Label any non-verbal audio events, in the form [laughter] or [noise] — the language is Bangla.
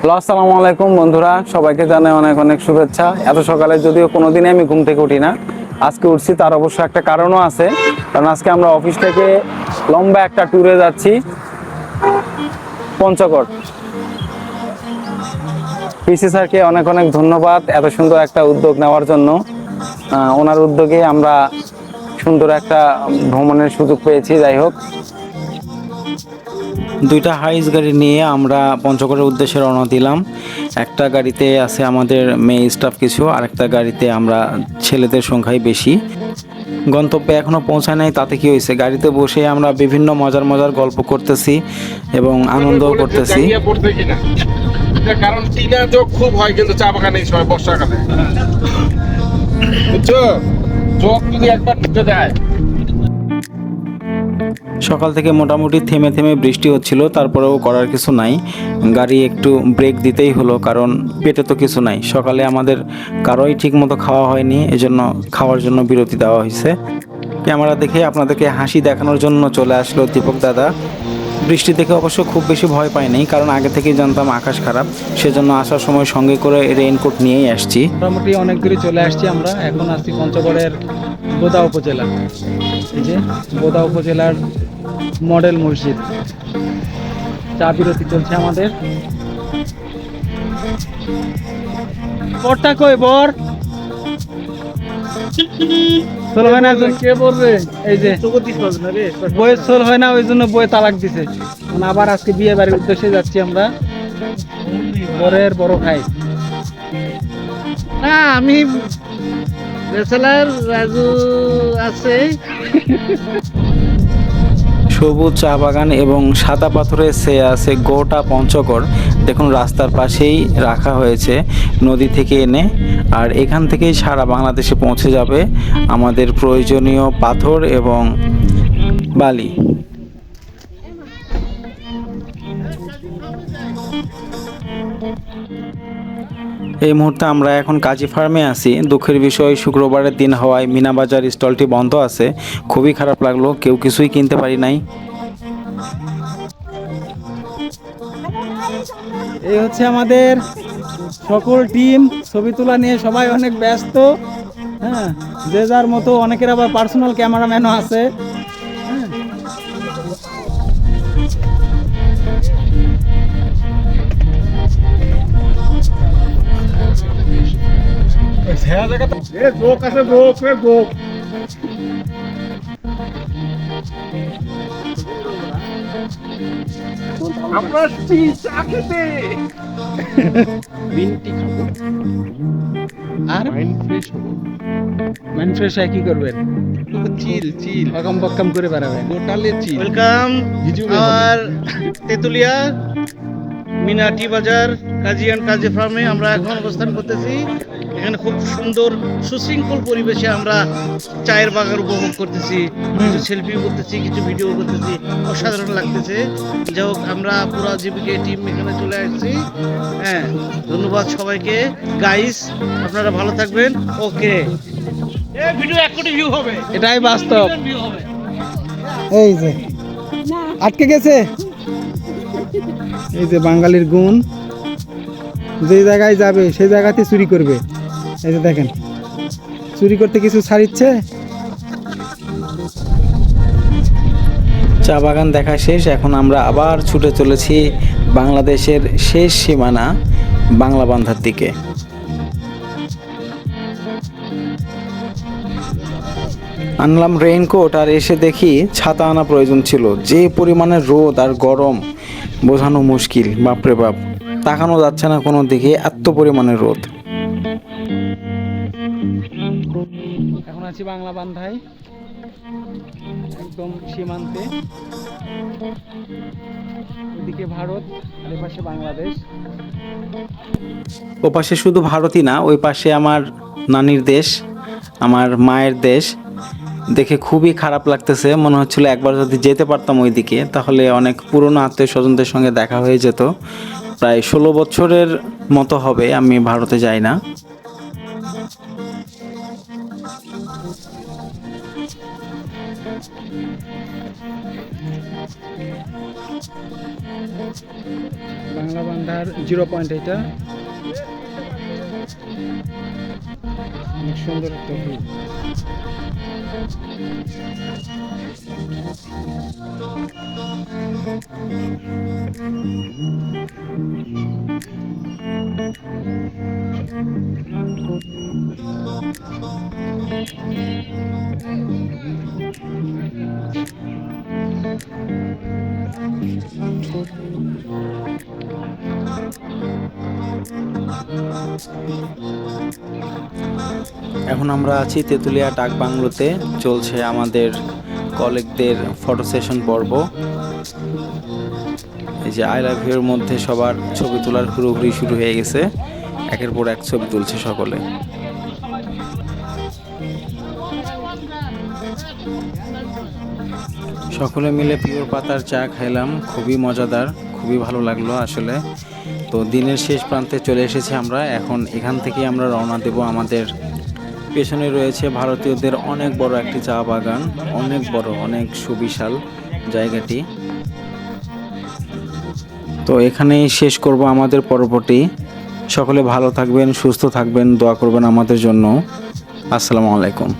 হ্যালো, আসসালামু আলাইকুম বন্ধুরা। সবাইকে জানাই অনেক অনেক শুভেচ্ছা। এত সকালে যদিও কোনোদিনই আমি ঘুম থেকে উঠি না। আজকে উঠছি, তার অবশ্য একটা কারণও আছে। কারণ আজকে আমরা অফিস থেকে লম্বা একটা ট্যুরে যাচ্ছি, পঞ্চগড়। পিসি স্যারকে অনেক অনেক ধন্যবাদ এত সুন্দর একটা উদ্যোগ নেওয়ার জন্য। ওনার উদ্যোগে আমরা সুন্দর একটা ভ্রমণের সুযোগ পেয়েছি, যাই হোক। দুইটা হাইস গাড়ি নিয়ে আমরা পঞ্চগড়ের উদ্দেশ্যে রওনা দিলাম। একটা গাড়িতে আছে আমাদের মেয়ে স্টাফ কিছু আরেকটা গাড়িতে আমরা ছেলেদের সংখ্যাই বেশি। গন্তব্যে এখনও পৌঁছায় নাই তাতে কি হয়েছে? গাড়িতে বসে আমরা বিভিন্ন মজার মজার গল্প করতেছি এবং আনন্দও করতেছি। কারণ টিনা খুব হয় কিন্তু চা বাগানে সময় বর্ষাকালে। বুঝছ? যদি একবার ঢুকে যায় সকাল থেকে মোটামুটি থেমে থেমে বৃষ্টি হচ্ছিল, তারপরেও করার কিছু নাই। গাড়ি একটু ব্রেক দিতেই হলো, কারণ পেটে তো কিছু নাই। সকালে আমাদের কারোই ঠিক মতো খাওয়া হয়নি, এজন্য খাওয়ার জন্য বিরতি দেওয়া হয়েছে। ক্যামেরা দেখে আপনাদেরকে হাসি দেখানোর জন্য চলে আসলো দীপক দাদা। বৃষ্টি দেখে অবশ্য খুব বেশি ভয় পাইনি, কারণ আগে থেকেই জানতাম আকাশ খারাপ। সেজন্য আসার সময় সঙ্গে করে রেইনকোট নিয়েই আসছি। মোটামুটি অনেক দূরে চলে আসছি আমরা। এখন আসছি পঞ্চগড়ের বোদা উপজেলা। এই যে বোদা উপজেলার মডেল মসজিদ। চা বিরতি চলছে আমাদের। বরটা কই বর? সোল হয় না কে বলবে? এই যে। বইয়ের সোল হয় না ওই জন্য বই তালাক দিছে। এখন আবার আজকে বিয়ে বাড়ির উদ্দেশ্যে যাচ্ছি আমরা। বরের বড় ভাই। না আমি ব্যাচেলার রাজু আছে। [laughs] সবুজ চা বাগান এবং সাদা পাথরে সে আছে গোটা পঞ্চগড়, দেখুন রাস্তার পাশেই রাখা হয়েছে নদী থেকে এনে। আর এখান থেকেই সারা বাংলাদেশে পৌঁছে যাবে আমাদের প্রয়োজনীয় পাথর এবং বালি। এই মুহূর্তে আমরা এখন কাজী ফার্মে আছি। দুঃখের বিষয়, শুক্রবারের দিন হওয়ায় মিনাবাজার স্টলটি বন্ধ আছে। খুবই খারাপ লাগল, কেউ কিছুই কিনতে পারি নাই। এই হচ্ছে আমাদের সকল টিম, ছবি তোলা নিয়ে সবাই অনেক ব্যস্ত। হ্যাঁ যে যার মতো অনেকের আবার পার্সোনাল ক্যামেরাম্যানও আছে। এ আছে যোগ এ চা খেতে আর? মাইন্ড ফ্রেশ হব। মাইন্ড ফ্রেশ হয় কি করবেন চিল চিল করে বেড়াবেন টোটালে চিল ওয়েলকাম আর তেতুলিয়া মিনাটি বাজার কাজী অ্যান্ড কাজী ফার্মে আমরা এখন অবস্থান করতেছি। এখানে খুব সুন্দর সুশৃঙ্খল পরিবেশে আমরা চায়ের বাগান উপভোগ করতেছি কিছু সেলফি করতেছি কিছু ভিডিও করতেছি। অসাধারণ লাগতেছে। যাই হোক আমরা পুরো জীবিকা টিম এখানে চলে আসছি। হ্যাঁ ধন্যবাদ সবাইকে। গাইস আপনারা ভালো থাকবেন। ওকে ভিডিও এক কোটি ভিউ হবে। এটাই বাস্তব। এই যে আটকে গেছে? এই যে বাঙালির গুণ। যে জায়গায় যাবে সেই জায়গাতে চুরি করবে। এই যে দেখেন, চুরি করতে কিছু ছাড়িচ্ছে চা বাগান দেখা শেষ, এখন আমরা আবার ছুটে চলেছি বাংলাদেশের শেষ সীমানা বাংলা বান্ধার দিকে। আনলাম রেইনকোট আর এসে দেখি ছাতা আনা প্রয়োজন ছিল। যে পরিমাণে রোদ আর গরম, বোঝানো মুশকিল, বাপরে বাপ। তাকানো যাচ্ছে না কোনো দিকে, এত পরিমাণে রোদ। আছি বাংলা বান্ধায়। একদম সীমান্তে। ওদিকে ভারত, আর এপাশে বাংলাদেশ। ও পাশে শুধু ভারতই না, ওই পাশে আমার নানির দেশ, আমার মায়ের দেশ। দেখে খুবই খারাপ লাগতেছে, মনে হচ্ছিল একবার যদি যেতে পারতাম ওইদিকে, তাহলে অনেক পুরনো আত্মীয় স্বজনদের সঙ্গে দেখা হয়ে যেত। প্রায় ষোলো বছরের মতো হবে, আমি ভারতে যাই না। বাংলা বান্ধার জিরো পয়েন্ট এটা অনেক সুন্দর একটা ভিউ এখন আমরা আছি তেঁতুলিয়া ডাক বাংলোতে চলছে আমাদের কলেজদের ফটো সেশন পর্ব। এই যে আই লাভ ইউর মধ্যে সবার ছবি তোলার হুড়োহুড়ি শুরু হয়ে গেছে। একের পর এক ছবি তুলছে সকলে। সকলে মিলে পিওর পাতার চা খাইলাম। খুবই মজাদার, খুবই ভালো লাগল আসলে। তো দিনের শেষ প্রান্তে চলে এসেছি আমরা। এখন এখান থেকে আমরা রওনা দেব আমাদের পেছনে রয়েছে ভারতীয়দের অনেক বড় একটি চা বাগান, অনেক বড়, অনেক সুবিশাল জায়গাটি। তো এখানেই শেষ করব আমাদের পর্বটি। সকলে ভালো থাকবেন, সুস্থ থাকবেন, দোয়া করবেন আমাদের জন্য। আসসালামু আলাইকুম।